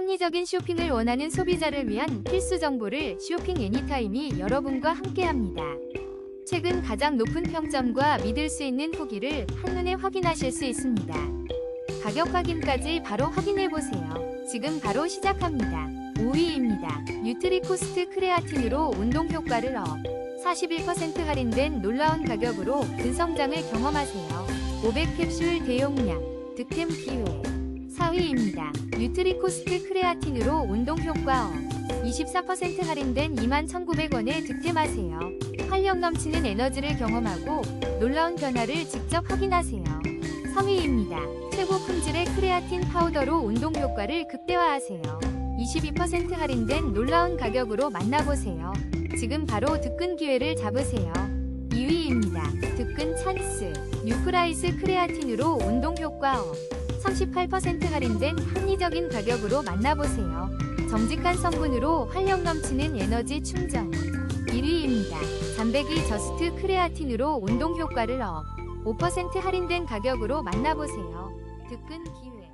합리적인 쇼핑을 원하는 소비자를 위한 필수 정보를 쇼핑 애니타임이 여러분과 함께합니다. 최근 가장 높은 평점과 믿을 수 있는 후기를 한눈에 확인하실 수 있습니다. 가격 확인까지 바로 확인해 보세요. 지금 바로 시작합니다. 5위입니다. 뉴트리코스트 크레아틴으로 운동 효과를 업. 41% 할인된 놀라운 가격으로 근성장을 경험하세요. 500캡슐 대용량 득템 기회. 4위입니다. 뉴트리코스트 크레아틴으로 운동 효과 업. 24% 할인된 21,900원에 득템하세요. 활력 넘치는 에너지를 경험하고 놀라운 변화를 직접 확인하세요. 3위입니다. 최고 품질의 크레아틴 파우더로 운동 효과를 극대화하세요. 22% 할인된 놀라운 가격으로 만나보세요. 지금 바로 득근 기회를 잡으세요. 2위입니다. 득근 찬스. 뉴프라이스 크레아틴으로 운동 효과 업. 38% 할인된 합리적인 가격으로 만나보세요. 정직한 성분으로 활력 넘치는 에너지 충전. 1위입니다. 잠배기 저스트 크레아틴으로 운동 효과를 업. 5% 할인된 가격으로 만나보세요. 득근 기회.